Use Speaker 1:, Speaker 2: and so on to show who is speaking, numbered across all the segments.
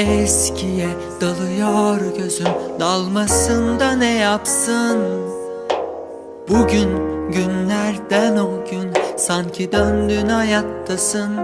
Speaker 1: Eskiye dalıyor gözüm Dalmasında ne yapsın? Bugün günlerden o gün Sanki döndün hayattasın.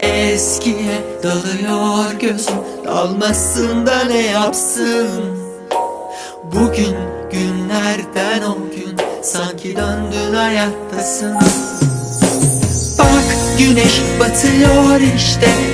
Speaker 1: Eskiye dalıyor gözüm Dalmasında ne yapsın? Bugün günlerden o gün Sanki döndün hayattasın. Bak güneş batıyor işte